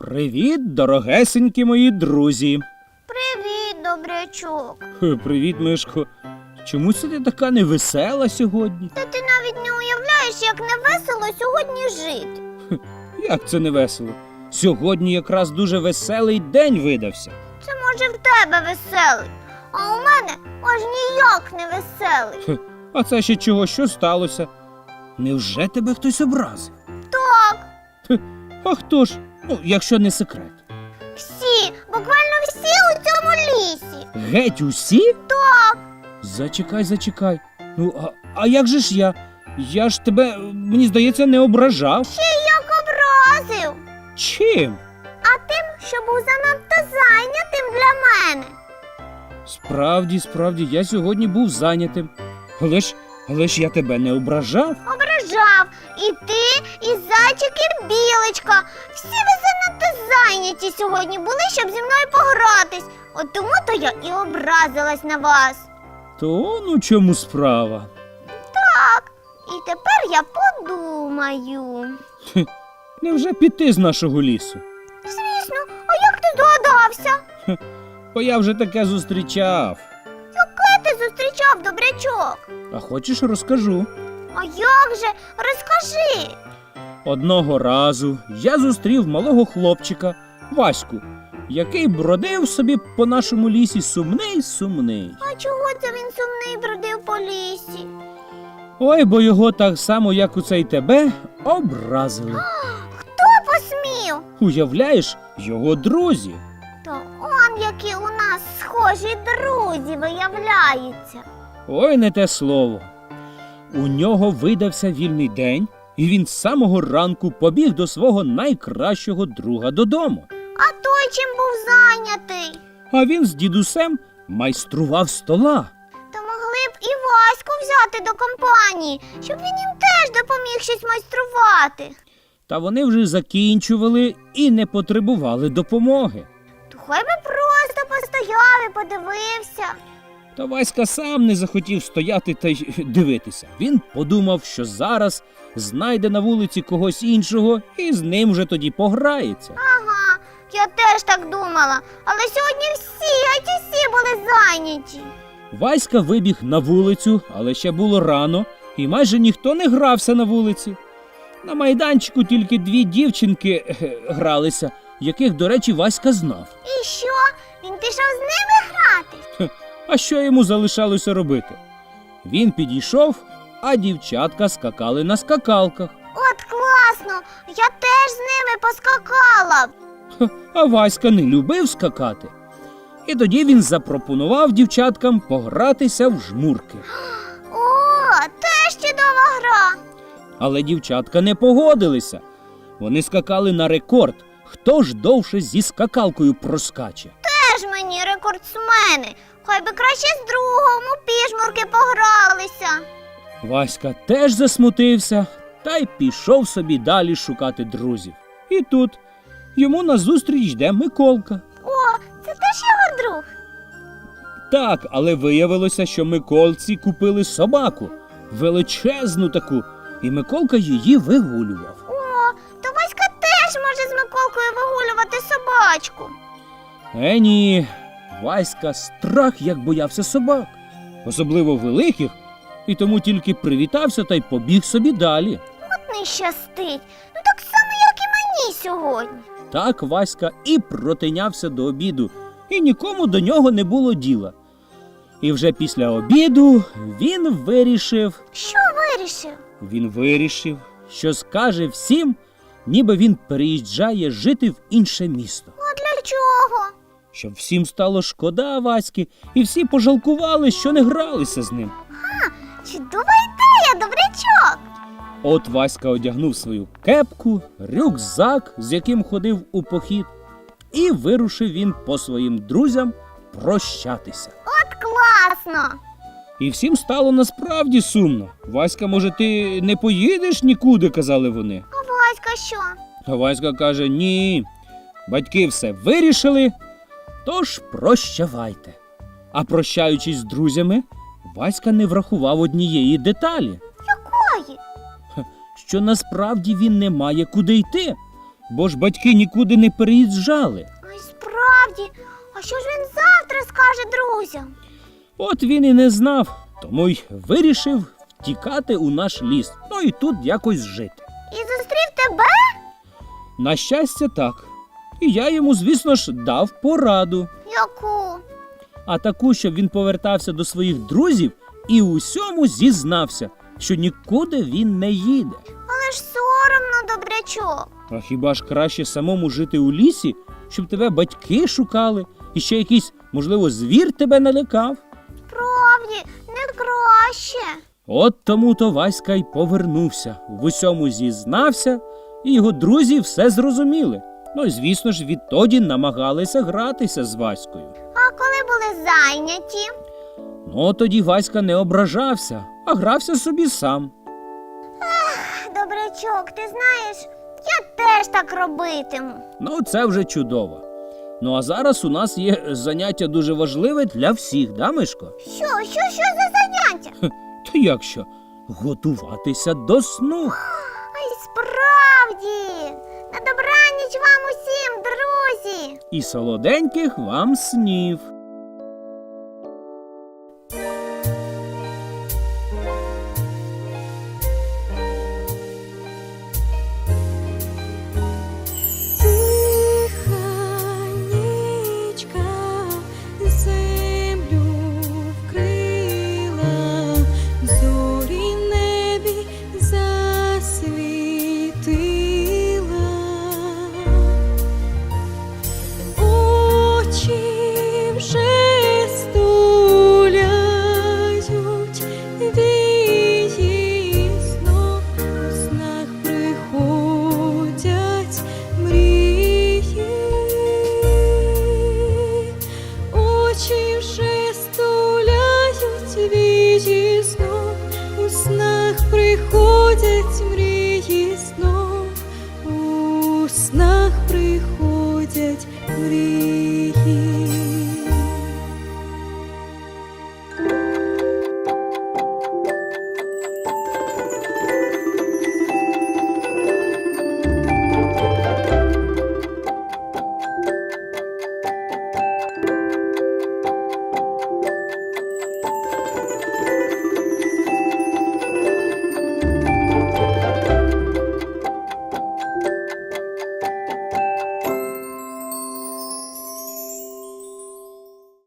Привіт, дорогесенькі мої друзі. Привіт, добрячок. Хе, Привіт, Мишко. Чому це ти така невесела сьогодні? Та ти навіть не уявляєш, як невесело сьогодні жити. Як це не весело? Сьогодні якраз дуже веселий день видався. Це може в тебе веселий, а у мене аж ніяк не веселий. Хе, А це ще чого, що сталося? Невже тебе хтось образив? Так, А хто ж? Ну, якщо не секрет. всі, буквально всі у цьому лісі. Геть усі? Так, Зачекай, зачекай. Ну, а, а як же ж я? Я ж тебе, мені здається, не ображав. ще як образив. Чим? А тим, що був занадто зайнятим для мене. Справді, справді, я сьогодні був зайнятим. Але ж, але ж я тебе не ображав. Ображав і ти, і зайчик, і білочка. Всі ви занадто зайняті сьогодні були, щоб зі мною погратись. От тому то я і образилась на вас. То ну чому справа? Так, і тепер я подумаю. Хе, Невже піти з нашого лісу? Звісно, а як ти здогадався? Бо я вже таке зустрічав. Яке ти зустрічав добрячок? А хочеш розкажу? А як же? Розкажи. Одного разу я зустрів малого хлопчика, Ваську, який бродив собі по нашому лісі сумний сумний. А чого це він сумний бродив по лісі? Ой, бо його так само, як у цей тебе, образили. Хто посмів? Уявляєш, його друзі. То он які у нас схожі друзі виявляються. Ой, не те слово. У нього видався вільний день, і він з самого ранку побіг до свого найкращого друга додому. А той чим був зайнятий? А він з дідусем майстрував стола. То могли б і Ваську взяти до компанії, щоб він їм теж допоміг щось майструвати. Та вони вже закінчували і не потребували допомоги. То хай би просто постояв і подивився. Та Васька сам не захотів стояти та й дивитися. Він подумав, що зараз знайде на вулиці когось іншого і з ним вже тоді пограється. Ага, я теж так думала. Але сьогодні всі, а ті всі були зайняті. Васька вибіг на вулицю, але ще було рано, і майже ніхто не грався на вулиці. На майданчику тільки дві дівчинки е, гралися, яких, до речі, Васька знав. І що? Він пішов з ними грати? А що йому залишалося робити? Він підійшов, а дівчатка скакали на скакалках. От класно! Я теж з ними поскакала. Ха, А Васька не любив скакати. І тоді він запропонував дівчаткам погратися в жмурки. О, теж чудова гра. Але дівчатка не погодилися. Вони скакали на рекорд. Хто ж довше зі скакалкою проскаче? Теж мені рекордсмени. Хай би краще з другом у пішмурки погралися. Васька теж засмутився та й пішов собі далі шукати друзів. І тут йому назустріч йде Миколка. О, це теж його друг. Так, але виявилося, що Миколці купили собаку, величезну таку, і Миколка її вигулював. О, то Васька теж може з Миколкою вигулювати собачку. Е, ні, Васька страх як боявся собак, особливо великих, і тому тільки привітався та й побіг собі далі. От не щастить. Ну так само, як і мені сьогодні. Так Васька і протинявся до обіду, і нікому до нього не було діла. І вже після обіду він вирішив, Що вирішив? він вирішив, що скаже всім, ніби він переїжджає жити в інше місто. А для чого? Щоб всім стало шкода Васьки, і всі пожалкували, що не гралися з ним. Чудова ідея, добрячок. От Васька одягнув свою кепку, рюкзак, з яким ходив у похід, і вирушив він по своїм друзям прощатися. От класно. І всім стало насправді сумно. Васька, може, ти не поїдеш нікуди, казали вони. А Васька що? А Васька каже: Ні. Батьки все вирішили, тож прощавайте. А прощаючись з друзями, Васька не врахував однієї деталі. Якої? що насправді він не має куди йти. бо ж батьки нікуди не переїжджали. Ой, справді. А що ж він завтра скаже друзям? От він і не знав, тому й вирішив втікати у наш ліс, ну і тут якось жити. І зустрів тебе? На щастя, так. І я йому, звісно ж, дав пораду. Яку? а таку, щоб він повертався до своїх друзів і у всьому зізнався, що нікуди він не їде. Але ж соромно, добрячок. А хіба ж краще самому жити у лісі, щоб тебе батьки шукали, і ще якийсь, можливо, звір тебе налякав? Справді, не краще. От тому то Васька й повернувся, в усьому зізнався, і його друзі все зрозуміли. Ну і звісно ж, відтоді намагалися гратися з Ваською. А коли були зайняті? Ну тоді Васька не ображався, а грався собі сам. Добрячок, ти знаєш, я теж так робитиму. Ну, це вже чудово. Ну а зараз у нас є заняття дуже важливе для всіх, да, Мишко? Що, що, що за заняття? То як що? Готуватися до сну. Ай, справді. На добраніч вам усім, друзі. І солоденьких вам снів. Очі вже